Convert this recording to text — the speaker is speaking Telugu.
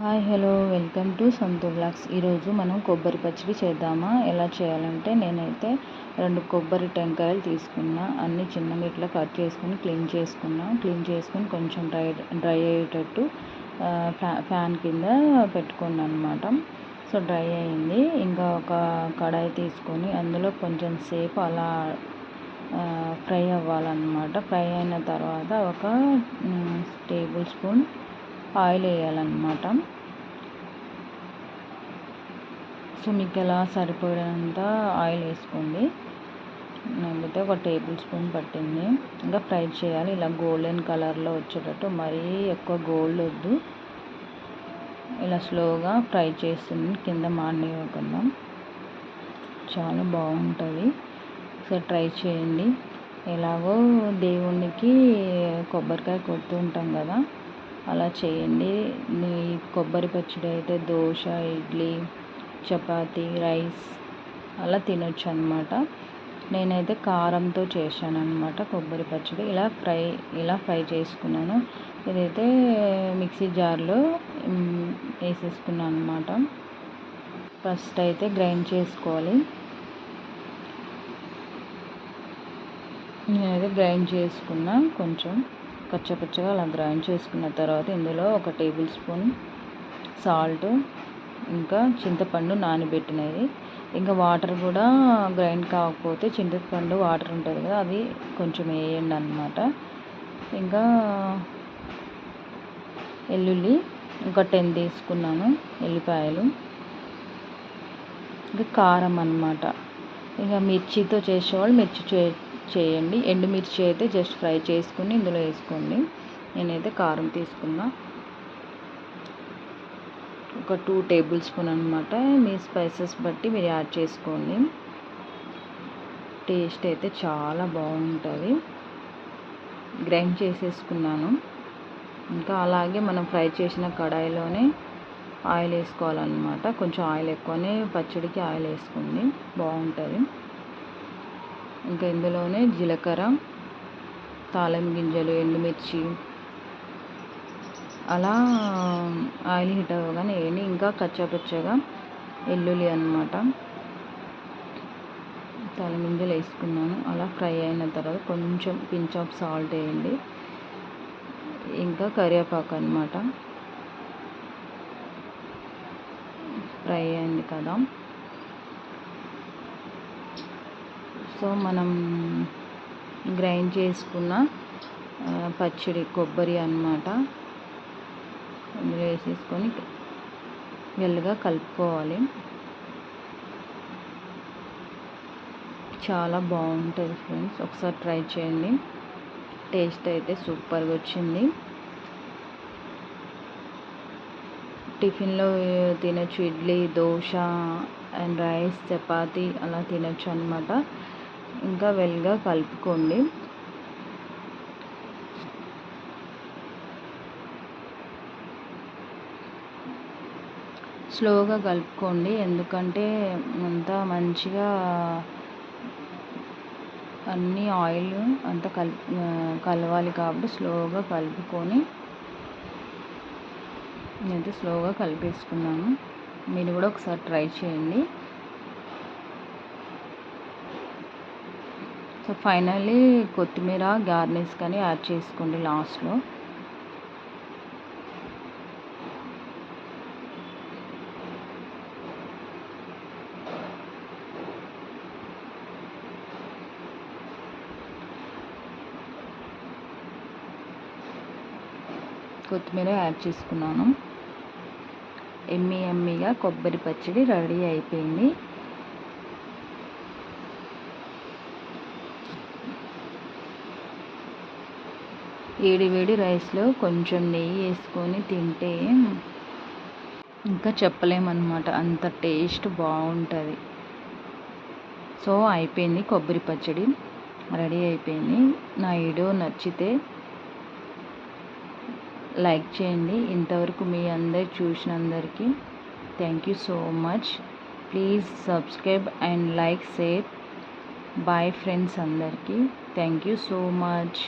Hi hello welcome to Santhu blogs. ఈరోజు మనం కొబ్బరి పచ్చడి చేద్దామా? ఎలా చేయాలంటే నేనైతే రెండు కొబ్బరి టెంకాయలు తీసుకున్నా అన్ని చిన్నగా ఇట్లా కట్ చేసుకుని క్లీన్ చేసుకున్నా. క్లీన్ చేసుకుని కొంచెం డ్రై డ్రై అయ్యేటట్టు ఫ్యాన్ కింద పెట్టుకున్నాను అనమాట సో డ్రై అయింది ఇంకా ఒక కడాయి తీసుకొని అందులో కొంచెం సేపు అలా ఫ్రై అవ్వాలన్నమాట. ఫ్రై అయిన తర్వాత ఒక టేబుల్ స్పూన్ ఆయిల్ వేయాలన్నమాట సో మీకు ఎలా సరిపోయేంత ఆయిల్ వేసుకోండి నాకైతే ఒక టేబుల్ స్పూన్ పట్టింది. ఇంకా ఫ్రై చేయాలి. ఇలా గోల్డెన్ కలర్లో వచ్చేటట్టు మరీ ఎక్కువ గోల్డ్ వద్దు. ఇలా స్లోగా ఫ్రై చేస్తుంది. కింద మాడనివ్వకుండా చాలా బాగుంటుంది. సో ట్రై చేయండి. ఎలాగో దేవునికి కొబ్బరికాయ కొడుతూ ఉంటాం కదా. అలా చేయండి. కొబ్బరి పచ్చడి అయితే దోశ ఇడ్లీ చపాతి రైస్ అలా తినొచ్చు అనమాట నేనైతే కారంతో చేశాను అనమాట కొబ్బరి పచ్చడి. ఇలా ఫ్రై ఇలా ఫ్రై చేసుకున్నాను. ఇదైతే మిక్సీ జార్లో వేసేసుకున్నాను అనమాట ఫస్ట్ అయితే గ్రైండ్ చేసుకోవాలి. నేనైతే గ్రైండ్ చేసుకున్నా కొంచెం. కచ్చపచ్చగా అలా గ్రైండ్ చేసుకున్న తర్వాత ఇందులో ఒక టేబుల్ స్పూన్ సాల్ట్ ఇంకా చింతపండు నానబెట్టినది. ఇంకా వాటర్ కూడా గ్రైండ్ కాకపోతే చింతపండు వాటర్ ఉంటుంది కదా అది కొంచెం వేయండి అనమాట ఇంకా వెల్లుల్లి ఇంకా టెన్ తీసుకున్నాను ఎల్లిపాయలు. ఇంకా కారం అనమాట ఇంకా మిర్చితో చేసేవాళ్ళు మిర్చి చే చేయండి. ఎండుమిర్చి అయితే జస్ట్ ఫ్రై చేసుకుని ఇందులో వేసుకోండి. నేనైతే కారం తీసుకున్నా. ఒక టూ టేబుల్ స్పూన్ అనమాట మీ స్పైసెస్ బట్టి మీరు యాడ్ చేసుకోండి. టేస్ట్ అయితే చాలా బాగుంటుంది. గ్రైండ్ చేసేసుకున్నాను. ఇంకా అలాగే మనం ఫ్రై చేసిన కడాయిలోనే ఆయిల్ వేసుకోవాలన్నమాట. కొంచెం ఆయిల్ ఎక్కువనే పచ్చడికి ఆయిల్ వేసుకోండి. బాగుంటుంది. ఇంకా ఇందులోనే జీలకర్ర తాళం గింజలు ఎండుమిర్చి అలా ఆయిల్ హీట్ అవ్వగానే వేయండి. ఇంకా కచ్చాపచ్చగా వెల్లుల్లి అనమాట తాళం గింజలు వేసుకున్నాను. అలా ఫ్రై అయిన తర్వాత కొంచెం పించ్ ఆఫ్ సాల్ట్ వేయండి. ఇంకా కరివేపాకు అనమాట ఫ్రై అయింది కదా. సో మనం గ్రైండ్ చేసుకున్న పచ్చడి కొబ్బరి అనమాట వేసేసుకొని మెల్లగా కలుపుకోవాలి. చాలా బాగుంటుంది ఫ్రెండ్స్. ఒకసారి ట్రై చేయండి. టేస్ట్ అయితే సూపర్గా వచ్చింది. టిఫిన్లో తినచ్చు ఇడ్లీ దోశ అండ్ రైస్ చపాతి అలా తినచ్చు అనమాట ఇంకా వెల్గా కలుపుకోండి. స్లోగా కలుపుకోండి. ఎందుకంటే అంతా మంచిగా అన్నీ ఆయిల్ అంతా కల్ కలవాలి కాబట్టి స్లోగా కలుపుకొని నేనైతే స్లోగా కలిపేసుకున్నాను. మీరు కూడా ఒకసారి ట్రై చేయండి. సో ఫైనల్లీ కొత్తిమీర గార్నిష్ కానీ యాడ్ చేసుకోండి లాస్ట్లో. కొత్తిమీర యాడ్ చేసుకున్నాను. ఎమ్మి ఎమ్మిగా కొబ్బరి పచ్చడి రెడీ అయిపోయింది. వేడి వేడి రైస్లో కొంచెం నెయ్యి వేసుకొని తింటే ఇంకా చెప్పలేమన్నమాట. అంత టేస్ట్ బాగుంటుంది. సో అయిపోయింది కొబ్బరి పచ్చడి. రెడీ అయిపోయింది. నా వీడియో నచ్చితే లైక్ చేయండి. ఇంతవరకు మీ అందరు చూసినందరికీ thank you so much. Please subscribe and like share. Bye friends అందరికీ. Thank you so much.